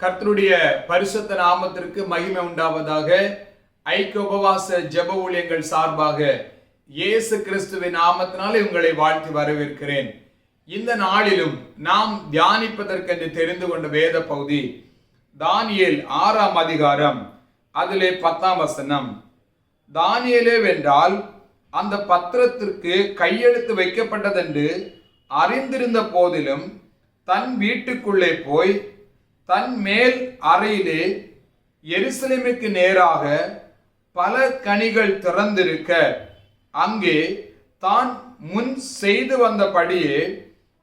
கர்த்தருடைய பரிசுத்த நாமத்திற்கு மகிமை உண்டாவதாக. ஐக்கிய உபவாச ஜெப ஊழியங்கள் சார்பாக இயேசு கிறிஸ்துவின் நாமத்தினால் உங்களை வாழ்த்தி வரவேற்கிறேன். இந்த நாளிலும் நாம் தியானிப்பதற்கென்று தெரிந்து கொண்ட வேத பகுதி தானியல் ஆறாம் அதிகாரம் அதிலே பத்தாம் வசனம். தானியலே வென்றால் அந்த பத்திரத்திற்கு கையெழுத்து வைக்கப்பட்டதென்று அறிந்திருந்த போதிலும் தன் வீட்டுக்குள்ளே போய் தன் மேல் அறையிலே எருசலேமுக்கு நேராக பல கனிகள் திறந்திருக்க அங்கே தான் முன் செய்து வந்தபடியே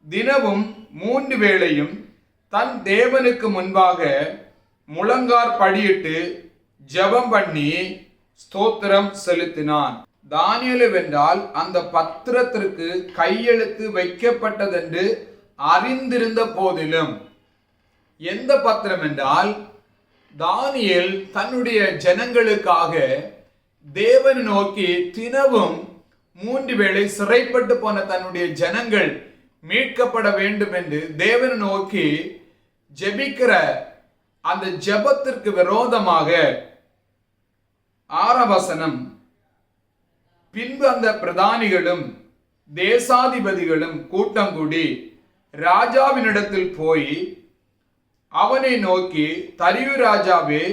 தினமும் மூன்று வேளையும் தன் தேவனுக்கு முன்பாக முழங்கார் படியிட்டு ஜெபம் பண்ணி ஸ்தோத்திரம் செலுத்தினான். தானியலு வென்றால் அந்த பத்திரத்திற்கு கையெழுத்து வைக்கப்பட்டதென்று அறிந்திருந்த போதிலும் எந்த பத்திரம் என்றால் தானியல் தன்னுடைய ஜனங்களுக்காக தேவன் நோக்கி தினமும் மூன்று வேளை சிறைப்பட்டு போன தன்னுடைய ஜனங்கள் மீட்கப்பட வேண்டும் என்று தேவன் நோக்கி ஜெபிக்கிற அந்த ஜெபத்திற்கு விரோதமாக ஆரவசனம். பின்பு அந்த பிரதானிகளும் தேசாதிபதிகளும் கூட்டம் கூடி ராஜாவினிடத்தில் போய் அவனை நோக்கி தரியு ராஜாவே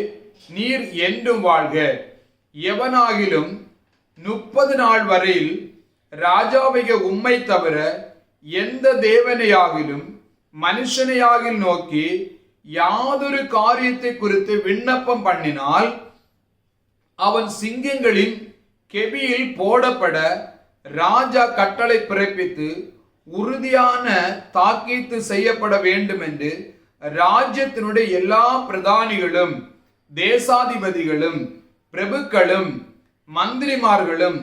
நீர் என்றும் வாழ்க. எவனாகிலும் முப்பது நாள் வரையில் ராஜாவைய உம்மை தவிர எந்த தேவனையாகிலும் மனுஷனையாகில் நோக்கி யாதொரு காரியத்தை குறித்து விண்ணப்பம் பண்ணினால் அவன் சிங்கங்களின் கெபியில் போடப்பட ராஜா கட்டளை பிறப்பித்து உறுதியான தாக்கீத்து செய்யப்பட வேண்டும் என்று ராஜ்யத்தினுடைய எல்லா பிரதானிகளும் தேசாதிபதிகளும் பிரபுக்களும் மந்திரிமார்களும்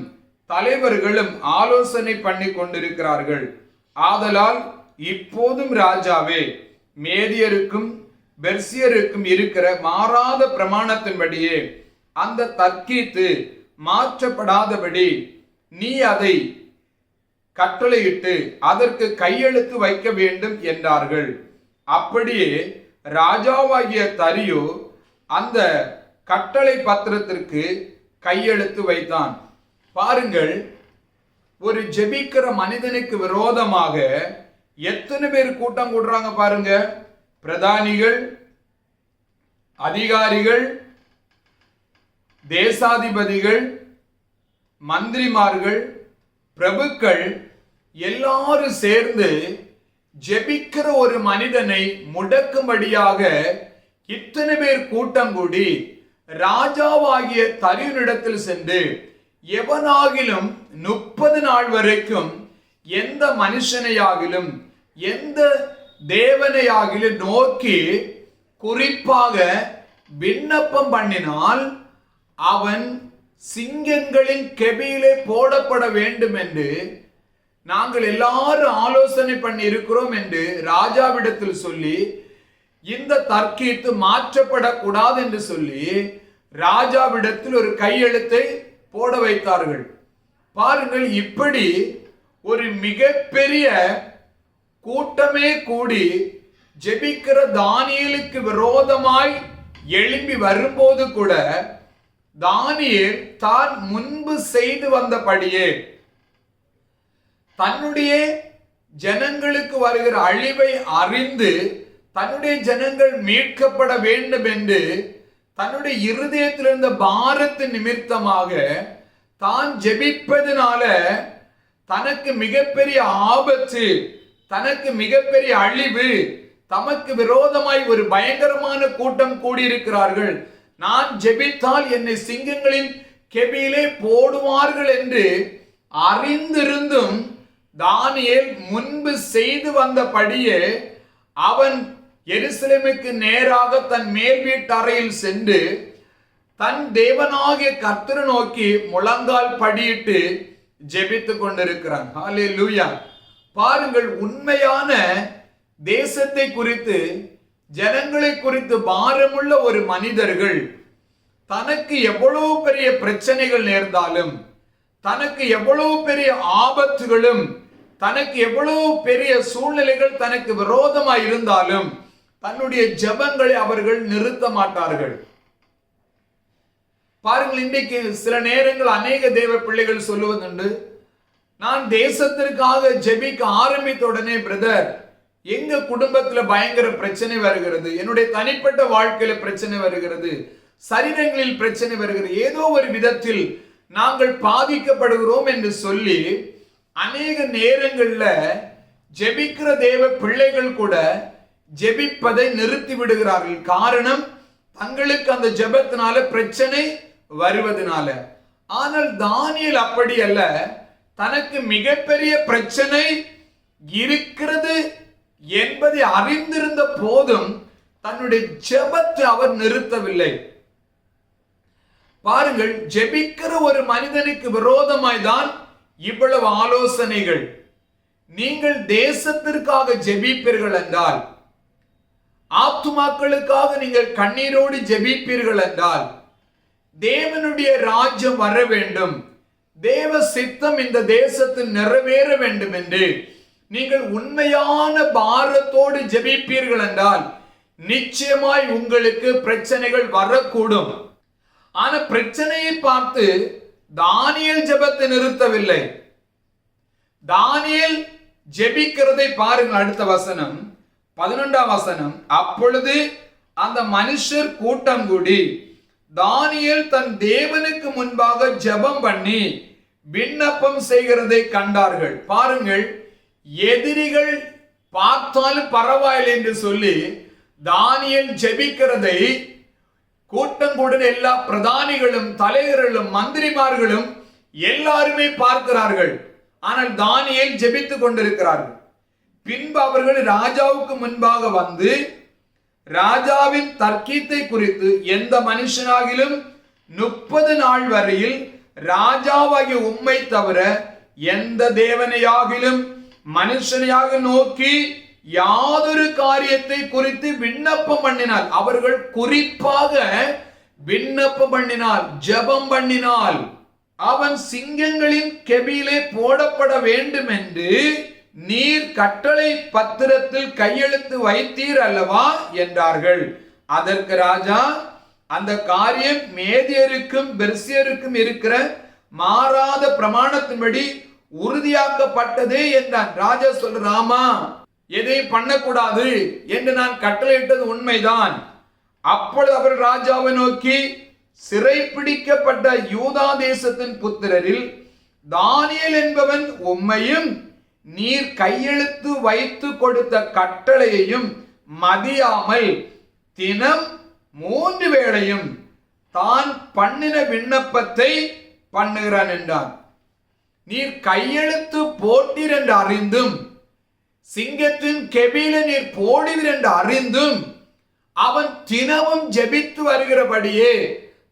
தலைவர்களும் ஆலோசனை பண்ணி கொண்டிருக்கிறார்கள். ஆதலால் இப்போதும் ராஜாவே மேதியருக்கும் பெர்சியருக்கும் இருக்கிற மாறாத பிரமாணத்தின்படியே அந்த தர்க்கீத்து மாற்றப்படாதபடி நீ அதை கட்டளையிட்டு அதற்கு கையெழுத்து வைக்க வேண்டும் என்றார்கள். அப்படியே ராஜாவாகிய தரியு அந்த கட்டளை பத்திரத்திற்கு கையெழுத்து வைத்தான். பாருங்கள் ஒரு ஜெபிக்கிற மனிதனுக்கு விரோதமாக எத்தனை பேர் கூட்டம் கூடுறாங்க பாருங்க. பிரதானிகள் அதிகாரிகள் தேசாதிபதிகள் மந்திரிமார்கள் பிரபுக்கள் எல்லாரும் சேர்ந்து ஜெபிக்கிற ஒரு மனிதனை முடக்கும்படியாக இத்தனை பேர் கூட்டம் கூடி ராஜாவாகிய தரியுனிடத்தில் சென்று எவனாகிலும் முப்பது நாள் வரைக்கும் எந்த மனுஷனையாகிலும் எந்த தேவனையாகிலும் நோக்கி குறிப்பாக விண்ணப்பம் பண்ணினால் அவன் சிங்கங்களின் கெபியிலே போடப்பட வேண்டும் என்று நாங்கள் எல்லாரும் ஆலோசனை பண்ணி இருக்கிறோம் என்று ராஜாவிடத்தில் சொல்லி இந்த தர்க்கீத்து மாற்றப்படக்கூடாது என்று சொல்லி ராஜாவிடத்தில் ஒரு கையெழுத்தை போட வைத்தார்கள். பாருங்கள் இப்படி ஒரு மிகப்பெரிய கூட்டமே கூடி ஜெபிக்கிற தானியலுக்கு விரோதமாய் எழும்பி வரும்போது கூட தானியல் தான் முன்பு செய்து வந்தபடியே தன்னுடைய ஜனங்களுக்கு வருகிற அழிவை அறிந்து தன்னுடைய ஜனங்கள் மீட்கப்பட வேண்டும் என்று தன்னுடைய இருதயத்தில் இருந்த பாரத்தின் நிமித்தமாக தான் ஜெபிப்பதனால தனக்கு மிகப்பெரிய ஆபத்து தனக்கு மிகப்பெரிய அழிவு தமக்கு விரோதமாய் ஒரு பயங்கரமான கூட்டம் கூடியிருக்கிறார்கள். நான் ஜெபித்தால் என்னை சிங்கங்களின் கெபியிலே போடுவார்கள் என்று அறிந்திருந்தும் தானியல் முன்பு செய்து வந்தபடியே அவன் எருசலேமுக்கு நேராக தன் மேல் வீட்டறையில் சென்று தன் தேவனாகிய கர்த்தரை நோக்கி முழங்கால் படியிட்டு ஜெபித்து கொண்டிருக்கிறான். ஹாலே லூயா பாருங்கள் உண்மையான தேசத்தை குறித்து ஜனங்களை குறித்து பாரமுள்ள ஒரு மனிதர்கள் தனக்கு எவ்வளவு பெரிய பிரச்சனைகள் நேர்ந்தாலும் தனக்கு எவ்வளவு பெரிய ஆபத்துகளும் தனக்கு எவ்வளவு பெரிய சூழ்நிலைகள் தனக்கு விரோதமாக இருந்தாலும் தன்னுடைய ஜெபங்களை அவர்கள் நிறுத்த மாட்டார்கள். பாருங்கள் இன்றைக்கு சில நேரங்கள் அநேக தேவ பிள்ளைகள் சொல்லுவதுண்டு நான் தேசத்திற்காக ஜெபிக்க ஆரம்பித்த உடனே பிரதர் எங்க குடும்பத்துல பயங்கர பிரச்சனை வருகிறது என்னுடைய தனிப்பட்ட வாழ்க்கையில பிரச்சனை வருகிறது சரீரங்களில் பிரச்சனை வருகிறது ஏதோ ஒரு விதத்தில் நாங்கள் பாதிக்கப்படுகிறோம் என்று சொல்லி அநேக நேரங்கள்ல ஜெபிக்கிற தேவ பிள்ளைகள் கூட ஜெபிப்பதை நிறுத்தி விடுகிறார்கள். காரணம் தங்களுக்கு அந்த ஜெபத்தினால பிரச்சனை வருவதனால. ஆனால் தானியல் அப்படி அல்ல. தனக்கு மிகப்பெரிய பிரச்சனை இருக்கிறது என்பதை அறிந்திருந்த போதும் தன்னுடைய ஜெபத்தை அவர் நிறுத்தவில்லை. பாருங்கள் ஜெபிக்கிற ஒரு மனிதனுக்கு விரோதமாய் தான் இவ்வளவு ஆலோசனைகள். நீங்கள் தேசத்திற்காக ஜெபிப்பீர்கள் என்றால் ஆத்துமாக்களுக்காக நீங்கள் கண்ணீரோடு ஜெபிப்பீர்கள் என்றால் தேவனுடைய ராஜ்யம் வர வேண்டும். தேவ சித்தம் இந்த தேசத்தில் நிறைவேற வேண்டும் என்று நீங்கள் உண்மையான பாரத்தோடு ஜெபிப்பீர்கள் என்றால் நிச்சயமாய் உங்களுக்கு பிரச்சனைகள் வரக்கூடும். ஆனா பிரச்சனையை பார்த்து தானியல் ஜெபத்தை நிறுத்தவில்லை. தானியல் ஜெபிக்கிறதை பாருங்கள் அடுத்த வசனம். பதினொன்றாம் வசனம். அப்பொழுது அந்த மனுஷர் கூட்டம் கூடி தானியல் தன் தேவனுக்கு முன்பாக ஜெபம் பண்ணி விண்ணப்பம் செய்கிறதை கண்டார்கள். பாருங்கள் எதிரிகள் பார்த்தாலும் பரவாயில்லை என்று சொல்லி தானியல் ஜெபிக்கிறதை கூட்டம் கூட எல்லா பிரதானிகளும் தலைவர்களும் மந்திரிமார்களும் எல்லாருமே பார்க்கிறார்கள். ஆனால் தானியல் ஜெபித்துக் கொண்டிருக்கிறார்கள். பின்பு அவர்கள் ராஜாவுக்கு முன்பாக வந்து ராஜாவின் தர்க்கீத்தை குறித்து எந்த மனுஷனாகிலும் முப்பது நாள் வரையில் ராஜாவாகிய உம்மை தவிர எந்த தேவனையாகிலும் மனுஷனையாக நோக்கி யாதொரு காரியத்தை குறித்து விண்ணப்பம் பண்ணினால் அவர்கள் குறிப்பாக விண்ணப்பம் பண்ணினால் ஜெபம் பண்ணினால் அவன் சிங்கங்களின் கெபியிலே போடப்பட வேண்டும் என்று நீர் கட்டளை பத்திரத்தில் கையெழுத்து வைத்தீர் அல்லவா என்றார்கள். அதற்கு ராஜா அந்த காரியம் மேதியருக்கும் பெர்சியருக்கும் இருக்கிற மாறாத பிரமாணத்தின்படி உறுதியாக்கப்பட்டது என்றான். ராஜா சொல்றாமா எதை எதையும் பண்ணக்கூடாது என்று நான் கட்டளையிட்டது உண்மைதான். அப்பொழுது அவர் ராஜாவை நோக்கி சிறைப்பிடிக்கப்பட்ட யூதா தேசத்தின் புத்திரரில் தானியல் என்பவன் உம்மையும் நீர் கையெழுத்து வைத்து கொடுத்த கட்டளையையும் மதியாமல் தினம் மூன்று வேளையும் தான் பண்ணின விண்ணப்பத்தை பண்ணுகிறான் என்றான். நீர் கையெழுத்து போட்டீர் என்று அறிந்தும் சிங்கத்தின் கெபில நீர் போடுவீர் என்று அறிந்தும் அவன் தினமும் ஜெபித்து வருகிறபடியே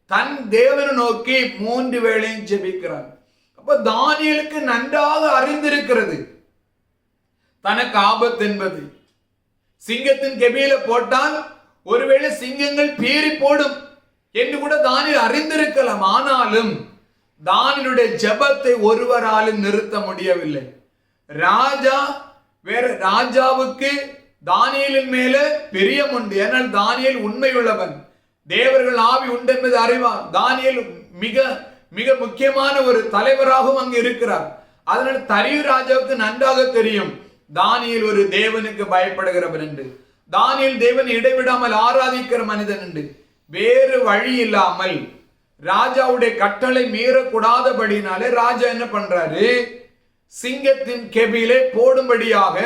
தன் தேவனை நோக்கி மூன்று வேளையும் ஜெபிக்கிறான். அப்ப தானியலுக்கு நன்றாக அறிந்திருக்கிறது. தனக்கு ஆபத்து என்பது. சிங்கத்தின் கெபியில போட்டால் ஒருவேளை சிங்கங்கள் பீறி போடும் என்று கூட தானியல் அறிந்திருக்கலாம். ஆனாலும் தானியலுடைய ஜெபத்தை ஒருவராலும் நிறுத்த முடியவில்லை. ராஜா வேற ராஜாவுக்கு தானியலின் மேல பிரியம் உண்டு. ஏனால் தானியல் உண்மையுள்ளவன். தேவர்கள் ஆவி உண்டு என்பது அறிவான். தானியல் மிக மிக முக்கியமான ஒரு தலைவராகவும் அங்கு இருக்கிறார். அதனால் தரியு ராஜாவுக்கு நன்றாக தெரியும். தானியல் ஒரு தேவனுக்கு பயப்படுகிறவன் என்று. தானியல் தேவனை இடைவிடாமல் ஆராதிக்கிற மனிதன் என்று. வேறு வழி இல்லாமல் ராஜாவுடைய கட்டளை மீறக்கூடாதபடினாலே ராஜா என்ன பண்றாரு? சிங்கத்தின் கெபியிலே போடும்படியாக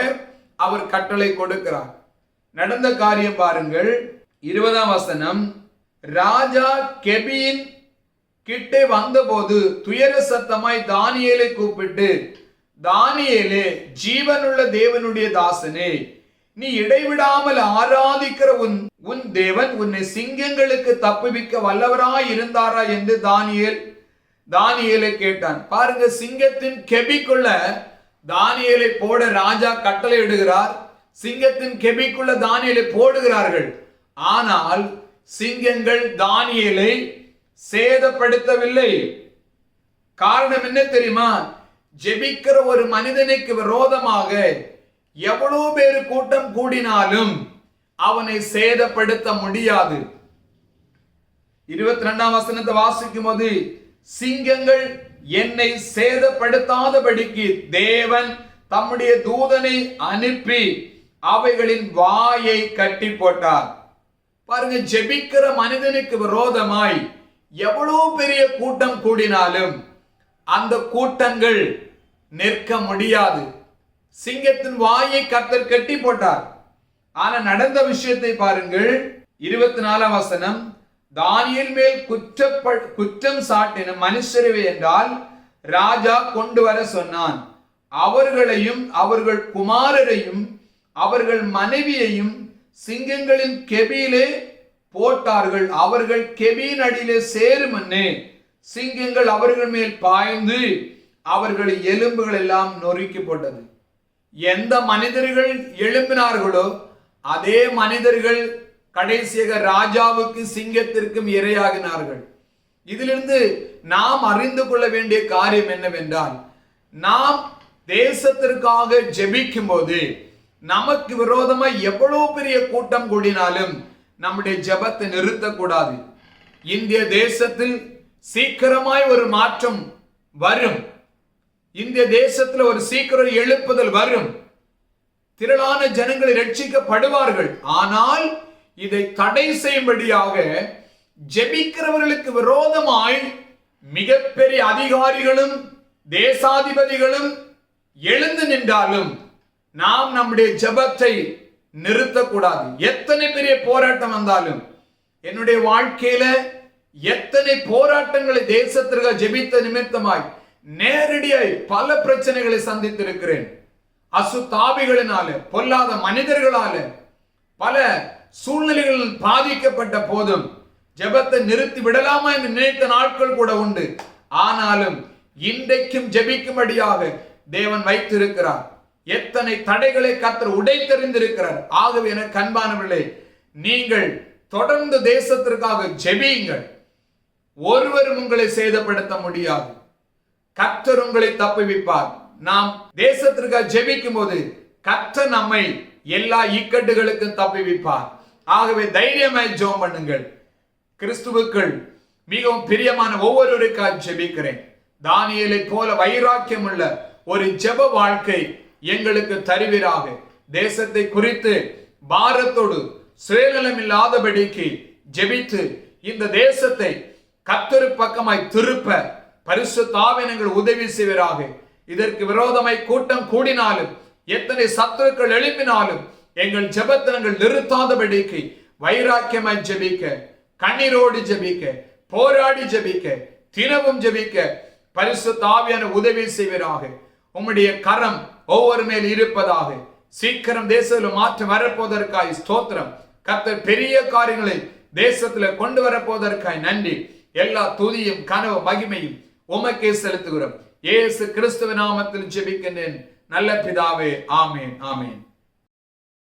அவர் கட்டளை கொடுக்கிறார். நடந்த காரியம் பாருங்கள். இருபதாம் வசனம் ராஜா கெபியின் கிட்டே வந்தபோது துயர சத்தமாய் தானியேலை கூப்பிட்டு தானியேலே ஜீவனுள்ள தேவனுடைய தாசனே நீ இடைவிடாமல் ஆராதிக்கிற உன் உன் தேவன் உன்னை சிங்கங்களுக்கு தப்புவிக்க வல்லவராய் இருந்தாரா என்று தானியல் தானியலை கேட்டான். பாருங்க சிங்கத்தின் கெபிக்குள்ள தானியலை போட ராஜா கட்டளை இடுகிறார். சிங்கத்தின் கெபிக்குள்ள தானியலை போடுகிறார்கள். ஆனால் சிங்கங்கள் தானியலை சேதப்படுத்தவில்லை. காரணம் என்ன தெரியுமா? ஜெபிக்கிற ஒரு மனிதனுக்கு விரோதமாக எவ்வளவு பேர் கூட்டம் கூடினாலும் அவனை சேதப்படுத்த முடியாது. இருபத்தி ரெண்டாம் வசனத்தை வாசிக்கும் போது சிங்கங்கள் என்னை சேதப்படுத்தாதபடிக்கு தேவன் தம்முடைய தூதனை அனுப்பி அவைகளின் வாயை கட்டி போட்டார். பாருங்க ஜெபிக்கிற மனிதனுக்கு விரோதமாய் எவ்வளவு பெரிய கூட்டம் கூடினாலும் அந்த கூட்டங்கள் நிற்க முடியாது. சிங்கத்தின் வாயை கத்தர் கட்டி போட்டார். ஆனா நடந்த விஷயத்தை பாருங்கள். இருபத்தி நாலாம் வசனம் தானியல் மேல் குற்றப்ப குற்றம் சாட்டின மனுஷரவை என்றால் ராஜா கொண்டு வர சொன்னான். அவர்களையும் அவர்கள் குமாரரையும் அவர்கள் மனைவியையும் சிங்கங்களின் கெபியிலே போட்டார்கள். அவர்கள் கெபியின் அடியிலே சேருமன்னே சிங்கங்கள் அவர்கள் மேல் பாய்ந்து அவர்கள் எலும்புகள் எல்லாம் நொறுக்கி போட்டது. எந்த மனிதர்கள் எழும்பினார்களோ அதே மனிதர்கள் கடைசியாக ராஜாவுக்கு சிங்கத்திற்கும் இரையாகினார்கள். இதிலிருந்து நாம் அறிந்து கொள்ள வேண்டிய காரியம் என்னவென்றால் நாம் தேசத்திற்காக ஜெபிக்கும் போது நமக்கு விரோதமா எவ்வளவு பெரிய கூட்டம் கூடினாலும் நம்முடைய ஜெபத்தை நிறுத்தக்கூடாது. இந்திய தேசத்தில் சீக்கிரமாய் ஒரு மாற்றம் வரும். இந்திய தேசத்தில் ஒரு சீக்கிரம் எழுப்புதல் வரும். திரளான ஜனங்களை ரட்சிக்கப்படுவார்கள் ஆனால் இதை தடை செய்யும்படியாக ஜெபிக்கிறவர்களுக்கு விரோதமாய் மிகப்பெரிய அதிகாரிகளும் தேசாதிபதிகளும் எழுந்து நின்றாலும் நாம் நம்முடைய ஜெபத்தை நிறுத்தக்கூடாது. எத்தனை பெரிய போராட்டம் வந்தாலும் என்னுடைய வாழ்க்கையில எத்தனை போராட்டங்களை தேசத்திற்கு ஜெபித்த நிமித்தமாய் நேரடியாய் பல பிரச்சனைகளை சந்தித்திருக்கிறேன். அசுத்தாபிகளினால பொல்லாத மனிதர்களால பல சூழ்நிலைகளில் பாதிக்கப்பட்ட போதும் ஜெபத்தை நிறுத்தி விடலாமா என்று நினைத்த நாட்கள் கூட உண்டு. ஆனாலும் இன்றைக்கும் ஜெபிக்கும்படியாக தேவன் வைத்திருக்கிறார். எத்தனை தடைகளை கத்தர் உடைத்தெறிந்திருக்கிறார். ஆகவே என கண்பானவர்களே நீங்கள் தொடர்ந்து தேசத்திற்காக ஜெபியுங்கள். ஒருவரும் உங்களை சேதப்படுத்த முடியாது. கத்தர் உங்களை தப்புவிப்பார். நாம் தேசத்திற்காக ஜெபிக்கும் போது கத்த நம்மை எல்லா இக்கட்டுகளுக்கும் தப்புவிப்பார். ஆகவே தைரியமாய் ஜோம் பண்ணுங்கள். கிறிஸ்துவுக்கள் மிகவும் பிரியமான ஒவ்வொருவருக்காக ஜெபிக்கிறேன். தானியலை போல வைராக்கியம் உள்ள ஒரு ஜெப வாழ்க்கை எங்களுக்கு தருவீராக. தேசத்தை குறித்து பாரத்தோடு சுயநலம் இல்லாதபடிக்கு ஜெபித்து இந்த தேசத்தை கத்தொரு பக்கமாய் திருப்ப பரிசு தாவினங்கள் உதவி செய்வராக. இதற்கு விரோதமாய் கூட்டம் கூடினாலும் எத்தனை சத்துருக்கள் எழுப்பினாலும் எங்கள் ஜெபத்தனங்கள் நிறுத்தாதபடிக்கு வைராக்கியமாய் ஜெபிக்க கண்ணீரோடு ஜெபிக்க போராடி ஜெபிக்க தினமும் ஜெபிக்க பரிசு தாவியான உதவி செய்வராக. உம்முடைய கரம் ஒவ்வொரு மேல் இருப்பதாக. சீக்கிரம் தேசத்தில் மாற்றம் வரப்போவதற்காய் ஸ்தோத்திரம். கத்த பெரிய காரியங்களை தேசத்துல கொண்டு வரப்போவதற்காய் நன்றி. எல்லா துதியும் கனவு மகிமையும் உமக்கே செலுத்துகிறோம். இயேசு கிறிஸ்துவ நாமத்தில் ஜெபிக்கின்றேன். நல்ல பிதாவே ஆமேன் ஆமேன்.